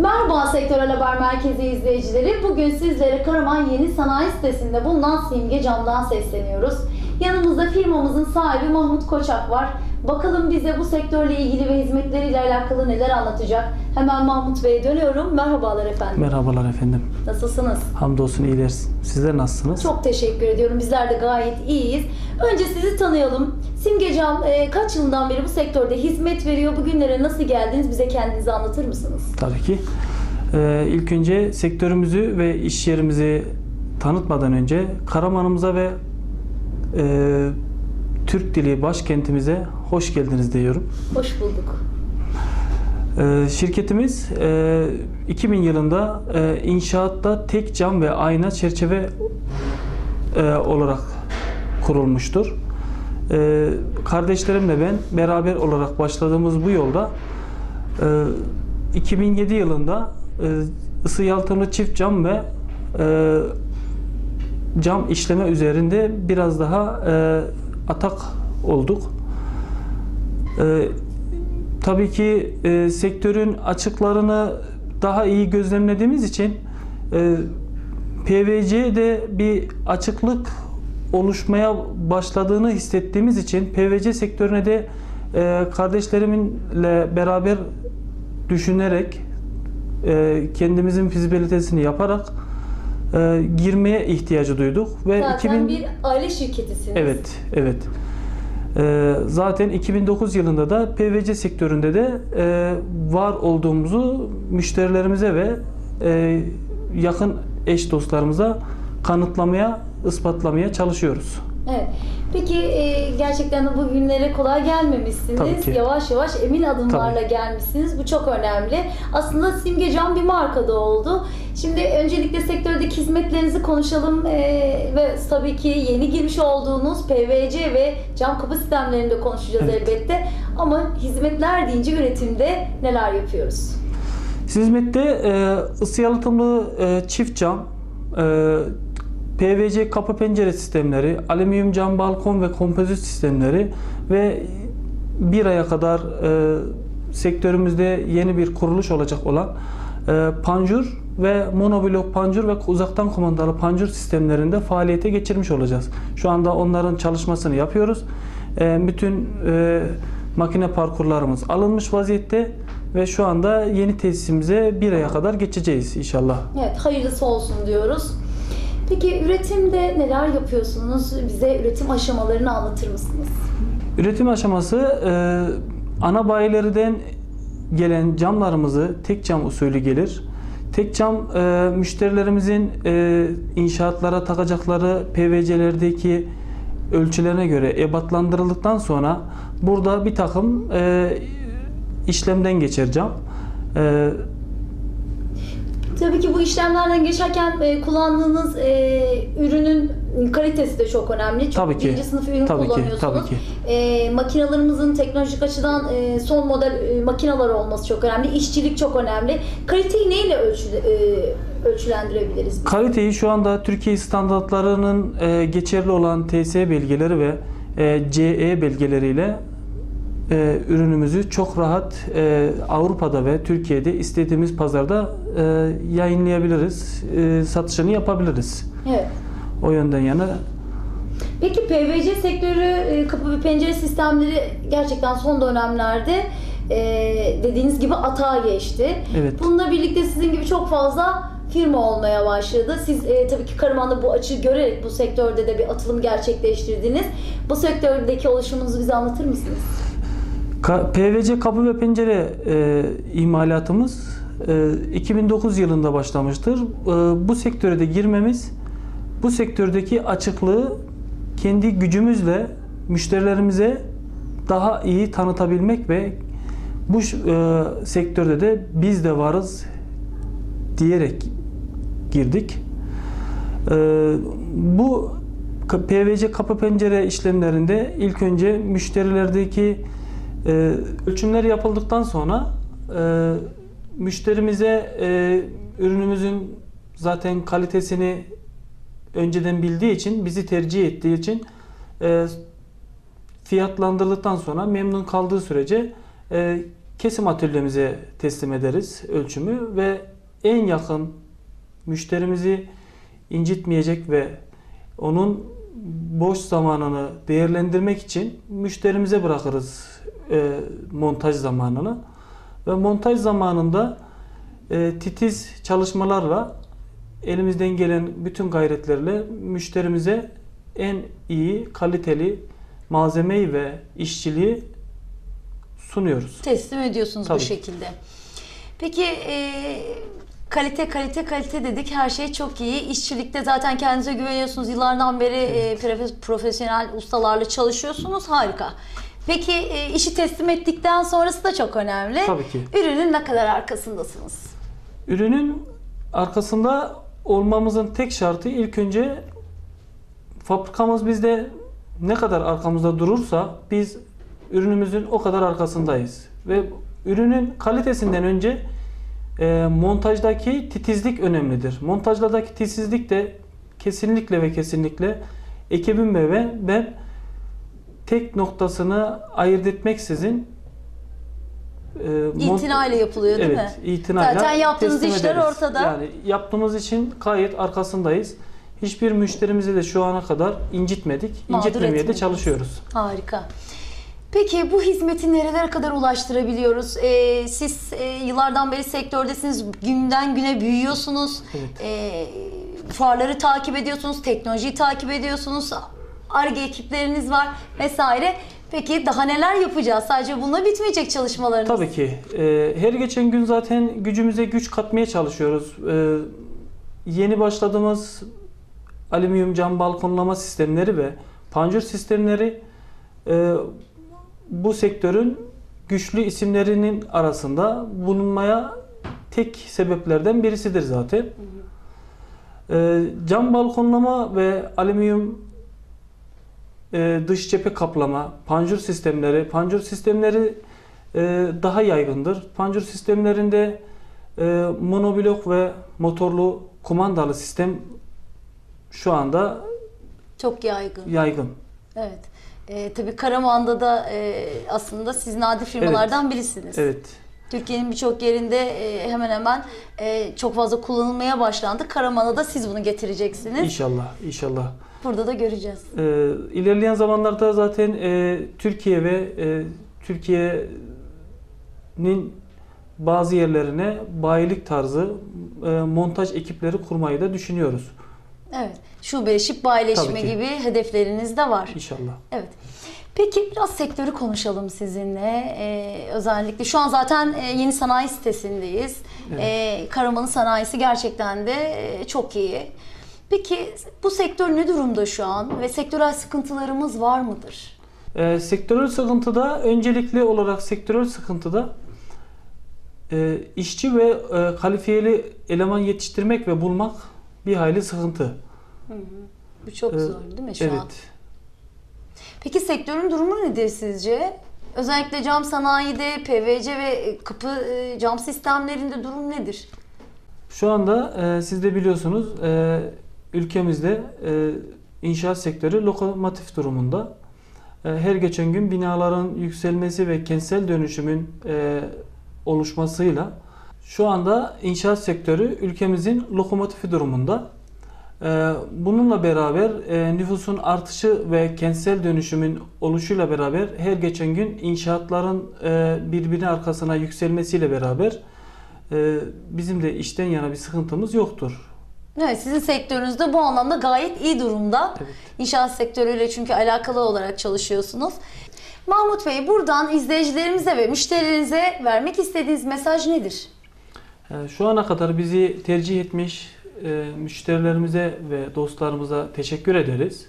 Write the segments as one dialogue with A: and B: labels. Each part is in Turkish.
A: Merhaba Sektörel Haber Merkezi izleyicileri. Bugün sizlere Karaman Yeni Sanayi Sitesi'nde bulunan Simge Cam'dan sesleniyoruz. Yanımızda firmamızın sahibi Mahmut Koçak var. Bakalım bize bu sektörle ilgili ve hizmetleriyle alakalı neler anlatacak. Hemen Mahmut Bey'e dönüyorum. Merhabalar efendim.
B: Merhabalar efendim.
A: Nasılsınız?
B: Hamdolsun iyiler. Sizler nasılsınız?
A: Çok teşekkür ediyorum. Bizler de gayet iyiyiz. Önce sizi tanıyalım. Simge Cam e, kaç yıldan beri bu sektörde hizmet veriyor? Bugünlere nasıl geldiniz? Bize kendinizi anlatır mısınız?
B: Tabii ki. Ee, ilk önce sektörümüzü ve iş yerimizi tanıtmadan önce Karaman'ımıza ve e, Türk Dili başkentimize hoş geldiniz diyorum.
A: Hoş bulduk.
B: Ee, şirketimiz e, 2000 yılında e, inşaatta tek cam ve ayna çerçeve e, olarak kurulmuştur. E, kardeşlerimle ben beraber olarak başladığımız bu yolda e, 2007 yılında e, ısı yalıtımlı çift cam ve e, cam işleme üzerinde biraz daha e, atak olduk. E, tabii ki e, sektörün açıklarını daha iyi gözlemlediğimiz için e, PVC'de bir açıklık oluşmaya başladığını hissettiğimiz için PVC sektörüne de e, kardeşlerimle beraber düşünerek e, kendimizin fizibilitesini yaparak e, girmeye ihtiyacı duyduk ve
A: Zaten
B: 2000
A: bir aile şirketisiniz.
B: Evet, evet. Ee, zaten 2009 yılında da PVC sektöründe de e, var olduğumuzu müşterilerimize ve e, yakın eş dostlarımıza kanıtlamaya, ispatlamaya çalışıyoruz.
A: Evet. Peki e, gerçekten de bu günlere kolay gelmemişsiniz.
B: Tabii.
A: Yavaş yavaş emin adımlarla gelmişsiniz. Bu çok önemli. Aslında Simge Cam bir markada oldu. Şimdi öncelikle sektördeki hizmetlerinizi konuşalım E, ve tabii ki yeni girmiş olduğunuz PVC ve cam kapı sistemlerini de konuşacağız
B: Evet.
A: elbette. Ama hizmetler deyince üretimde neler yapıyoruz?
B: Hizmette e, ısı yalıtımlı e, çift cam, e, PVC kapı pencere sistemleri, alüminyum cam balkon ve kompozit sistemleri ve bir aya kadar e, sektörümüzde yeni bir kuruluş olacak olan e, panjur ve monoblok panjur ve uzaktan kumandalı panjur sistemlerinde faaliyete geçirmiş olacağız. Şu anda onların çalışmasını yapıyoruz. E, bütün e, makine parkurlarımız alınmış vaziyette ve şu anda yeni tesisimize bir aya kadar geçeceğiz inşallah.
A: Evet, hayırlısı olsun diyoruz. Peki üretimde neler yapıyorsunuz? Bize üretim aşamalarını anlatır mısınız?
B: Üretim aşaması e, ana bayilerden gelen camlarımızı tek cam usulü gelir. Tek cam e, müşterilerimizin e, inşaatlara takacakları PVC'lerdeki ölçülerine göre ebatlandırıldıktan sonra burada bir takım e, işlemden geçer cam. E,
A: Tabii ki bu işlemlerden geçerken e, kullandığınız e, ürünün kalitesi de çok önemli. Çok
B: Tabii ki.
A: birinci sınıf ürün
B: Tabii ki,
A: kullanıyorsunuz.
B: tabii ki.
A: E, makinalarımızın teknolojik açıdan e, son model e, makinalar olması çok önemli. İşçilik çok önemli. Kaliteyi neyle ölçü, e, ölçülendirebiliriz? biz?
B: Kaliteyi şu anda Türkiye standartlarının e, geçerli olan TSE belgeleri ve e, CE belgeleriyle e, ürünümüzü çok rahat e, Avrupa'da ve Türkiye'de istediğimiz pazarda e, yayınlayabiliriz, e, satışını yapabiliriz.
A: Evet.
B: O yönden yana
A: Peki PVC sektörü e, kapı ve pencere sistemleri gerçekten son dönemlerde e, dediğiniz gibi atağa geçti.
B: Evet.
A: Bununla birlikte sizin gibi çok fazla firma olmaya başladı. Siz e, tabii ki Karaman'da bu açığı görerek bu sektörde de bir atılım gerçekleştirdiniz. Bu sektördeki oluşumunuzu bize anlatır mısınız?
B: PVC kapı ve pencere e, imalatımız e, 2009 yılında başlamıştır. E, bu sektöre de girmemiz bu sektördeki açıklığı kendi gücümüzle müşterilerimize daha iyi tanıtabilmek ve bu e, sektörde de biz de varız diyerek girdik. E, bu PVC kapı pencere işlemlerinde ilk önce müşterilerdeki e, ölçümler yapıldıktan sonra e, müşterimize e, ürünümüzün zaten kalitesini önceden bildiği için bizi tercih ettiği için e, fiyatlandırdıktan sonra memnun kaldığı sürece e, kesim atölyemize teslim ederiz ölçümü ve en yakın müşterimizi incitmeyecek ve onun boş zamanını değerlendirmek için müşterimize bırakırız e, montaj zamanını ve montaj zamanında e, titiz çalışmalarla elimizden gelen bütün gayretlerle müşterimize en iyi kaliteli malzemeyi ve işçiliği sunuyoruz.
A: Teslim ediyorsunuz
B: Tabii
A: bu
B: ki.
A: şekilde. Peki e, kalite kalite kalite dedik her şey çok iyi. İşçilikte zaten kendinize güveniyorsunuz. Yıllardan beri e, profe- profesyonel ustalarla çalışıyorsunuz. Harika. Peki e, işi teslim ettikten sonrası da çok önemli.
B: Tabii ki.
A: Ürünün ne kadar arkasındasınız?
B: Ürünün arkasında olmamızın tek şartı ilk önce fabrikamız bizde ne kadar arkamızda durursa biz ürünümüzün o kadar arkasındayız. Ve ürünün kalitesinden önce e, montajdaki titizlik önemlidir. Montajlardaki titizlik de kesinlikle ve kesinlikle ekibim ve ben, ben tek noktasını ayırt etmeksizin e,
A: İtinayla yapılıyor değil
B: evet,
A: mi?
B: itinayla
A: Zaten yaptığınız işler
B: ederiz.
A: ortada.
B: Yani yaptığımız için gayet arkasındayız. Hiçbir müşterimizi de şu ana kadar incitmedik. İncitmemeye de çalışıyoruz.
A: Harika. Peki bu hizmeti nerelere kadar ulaştırabiliyoruz? Ee, siz e, yıllardan beri sektördesiniz, günden güne büyüyorsunuz.
B: Evet.
A: Ee, fuarları takip ediyorsunuz, teknolojiyi takip ediyorsunuz. ARGE ekipleriniz var vesaire. Peki daha neler yapacağız? Sadece bununla bitmeyecek çalışmalarınız.
B: Tabii ki. e, her geçen gün zaten gücümüze güç katmaya çalışıyoruz. E, yeni başladığımız alüminyum cam balkonlama sistemleri ve panjur sistemleri e, bu sektörün güçlü isimlerinin arasında bulunmaya tek sebeplerden birisidir zaten. E, cam balkonlama ve alüminyum e, dış cephe kaplama, panjur sistemleri, panjur sistemleri e, daha yaygındır. Panjur sistemlerinde e, monoblok ve motorlu kumandalı sistem şu anda
A: Çok yaygın.
B: yaygın.
A: Evet. Ee, tabii Karaman'da da e, aslında siz nadir firmalardan birisiniz.
B: Evet.
A: Türkiye'nin birçok yerinde e, hemen hemen e, çok fazla kullanılmaya başlandı. Karaman'a da siz bunu getireceksiniz.
B: İnşallah, inşallah.
A: Burada da göreceğiz.
B: E, ilerleyen zamanlarda zaten e, Türkiye ve e, Türkiye'nin bazı yerlerine bayilik tarzı e, montaj ekipleri kurmayı da düşünüyoruz.
A: Evet. Şubeleşip bayileşme gibi hedefleriniz de var.
B: İnşallah.
A: Evet. Peki biraz sektörü konuşalım sizinle. Ee, özellikle şu an zaten e, yeni sanayi sitesindeyiz.
B: Evet.
A: Ee, Karaman'ın sanayisi gerçekten de e, çok iyi. Peki bu sektör ne durumda şu an ve sektörel sıkıntılarımız var mıdır?
B: E, sektörel sıkıntıda öncelikli olarak sektörel sıkıntıda e, işçi ve e, kalifiyeli eleman yetiştirmek ve bulmak bir hayli sıkıntı.
A: Bu çok
B: Ee,
A: zor değil mi şu
B: evet.
A: an? Peki sektörün durumu nedir sizce? Özellikle cam sanayide, PVC ve kapı e, cam sistemlerinde durum nedir?
B: Şu anda e, siz de biliyorsunuz e, ülkemizde e, inşaat sektörü lokomotif durumunda. E, her geçen gün binaların yükselmesi ve kentsel dönüşümün e, oluşmasıyla şu anda inşaat sektörü ülkemizin lokomotifi durumunda. E, bununla beraber e, nüfusun artışı ve kentsel dönüşümün oluşuyla beraber her geçen gün inşaatların e, birbirinin arkasına yükselmesiyle beraber e, bizim de işten yana bir sıkıntımız yoktur.
A: Evet, sizin sektörünüz de bu anlamda gayet iyi durumda.
B: Evet.
A: İnşaat sektörüyle çünkü alakalı olarak çalışıyorsunuz. Mahmut Bey buradan izleyicilerimize ve müşterilerinize vermek istediğiniz mesaj nedir?
B: E, Şu ana kadar bizi tercih etmiş e, müşterilerimize ve dostlarımıza teşekkür ederiz.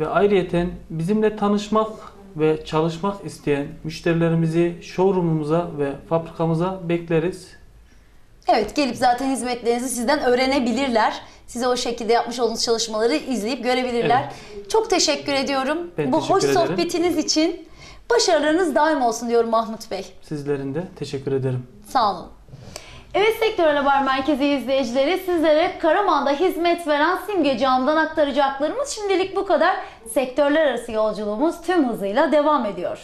B: Ve ayrıyeten bizimle tanışmak ve çalışmak isteyen müşterilerimizi showroomumuza ve fabrikamıza bekleriz.
A: Evet gelip zaten hizmetlerinizi sizden öğrenebilirler. Size o şekilde yapmış olduğunuz çalışmaları izleyip görebilirler. Çok teşekkür ediyorum.
B: Ben
A: Bu
B: teşekkür
A: hoş
B: ederim.
A: sohbetiniz için başarılarınız daim olsun diyorum Mahmut Bey.
B: Sizlerin de teşekkür ederim.
A: Sağ olun. Evet Sektör Haber Merkezi izleyicileri sizlere Karaman'da hizmet veren Simge Cam'dan aktaracaklarımız şimdilik bu kadar. Sektörler arası yolculuğumuz tüm hızıyla devam ediyor.